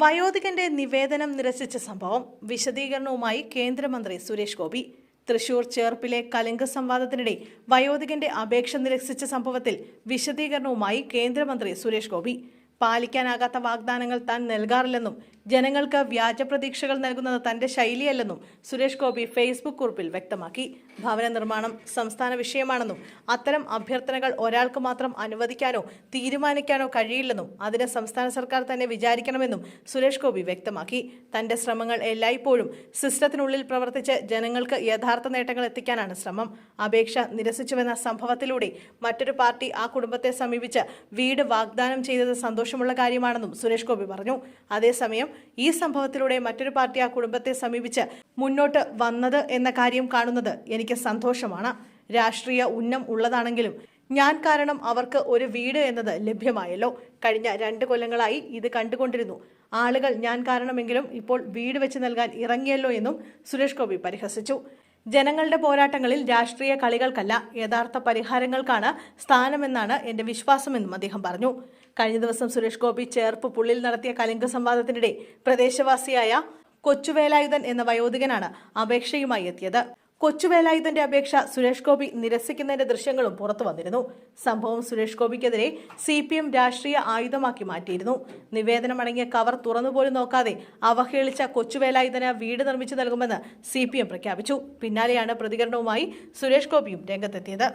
വയോധികന്റെ നിവേദനം നിരസിച്ച സംഭവം വിശദീകരണവുമായി കേന്ദ്രമന്ത്രി സുരേഷ് ഗോപി. തൃശൂർ ചേർപ്പിലെ കലിംഗ സംവാദത്തിനിടെ വയോധികന്റെ അപേക്ഷ നിരസിച്ച സംഭവത്തിൽ വിശദീകരണവുമായി കേന്ദ്രമന്ത്രി സുരേഷ് ഗോപി. പാലിക്കാനാകാത്ത വാഗ്ദാനങ്ങൾ താൻ നൽകാറില്ലെന്നും ജനങ്ങൾക്ക് വ്യാജ പ്രതീക്ഷകൾ നൽകുന്നത് തന്റെ ശൈലിയല്ലെന്നും സുരേഷ് ഗോപി ഫേസ്ബുക്ക് കുറിപ്പിൽ വ്യക്തമാക്കി. ഭവന നിർമ്മാണം സംസ്ഥാന വിഷയമാണെന്നും അത്തരം അഭ്യർത്ഥനകൾ ഒരാൾക്ക് മാത്രം അനുവദിക്കാനോ തീരുമാനിക്കാനോ കഴിയില്ലെന്നും അതിന് സംസ്ഥാന സർക്കാർ തന്നെ വിചാരിക്കണമെന്നും സുരേഷ് ഗോപി വ്യക്തമാക്കി. തന്റെ ശ്രമങ്ങൾ എല്ലായ്പ്പോഴും സിസ്റ്റത്തിനുള്ളിൽ പ്രവർത്തിച്ച് ജനങ്ങൾക്ക് യഥാർത്ഥ നേട്ടങ്ങൾ എത്തിക്കാനാണ് ശ്രമം. അപേക്ഷ നിരസിച്ചുവെന്ന സംഭവത്തിലൂടെ മറ്റൊരു പാർട്ടി ആ കുടുംബത്തെ സമീപിച്ച് വീട് വാഗ്ദാനം ചെയ്തത് സന്തോഷമുള്ള കാര്യമാണെന്നും സുരേഷ് ഗോപി പറഞ്ഞു. അതേസമയം ഈ സംഭവത്തിലൂടെ മറ്റൊരു പാർട്ടി ആ കുടുംബത്തെ സമീപിച്ച് മുന്നോട്ട് വന്നത് എന്ന കാര്യം കാണുന്നത് എനിക്ക് സന്തോഷമാണ്. രാഷ്ട്രീയ ഉന്നം ഉള്ളതാണെങ്കിലും ഞാൻ കാരണം അവർക്ക് ഒരു വീട് എന്നത് ലഭ്യമായല്ലോ. കഴിഞ്ഞ രണ്ട് കൊല്ലങ്ങളായി ഇത് കണ്ടുകൊണ്ടിരുന്നു. ആളുകൾ ഞാൻ കാരണമെങ്കിലും ഇപ്പോൾ വീട് വെച്ച് നൽകാൻ ഇറങ്ങിയല്ലോ എന്നും സുരേഷ് ഗോപി പരിഹസിച്ചു. ജനങ്ങളുടെ പോരാട്ടങ്ങളിൽ രാഷ്ട്രീയ കളികൾക്കല്ല യഥാർത്ഥ പരിഹാരങ്ങൾക്കാണ് സ്ഥാനമെന്നാണ് എന്റെ വിശ്വാസമെന്നും അദ്ദേഹം പറഞ്ഞു. കഴിഞ്ഞ ദിവസം സുരേഷ് ഗോപി ചേർപ്പ് പുള്ളിൽ നടത്തിയ കലിംഗ സംവാദത്തിനിടെ പ്രദേശവാസിയായ കൊച്ചുവേലായുധൻ എന്ന വയോധികനാണ് അപേക്ഷയുമായി എത്തിയത്. കൊച്ചുവേലായുധന്റെ അപേക്ഷ സുരേഷ് ഗോപി നിരസിക്കുന്നതിന്റെ ദൃശ്യങ്ങളും പുറത്തു വന്നിരുന്നു. സംഭവം സുരേഷ് ഗോപിക്കെതിരെ സി പി എം രാഷ്ട്രീയ ആയുധമാക്കി മാറ്റിയിരുന്നു. നിവേദനമടങ്ങിയ കവർ തുറന്നുപോലും നോക്കാതെ അവഹേളിച്ച കൊച്ചുവേലായുധന് വീട് നിർമ്മിച്ചു നൽകുമെന്ന് സി പ്രഖ്യാപിച്ചു. പിന്നാലെയാണ് പ്രതികരണവുമായി സുരേഷ് ഗോപിയും രംഗത്തെത്തിയത്.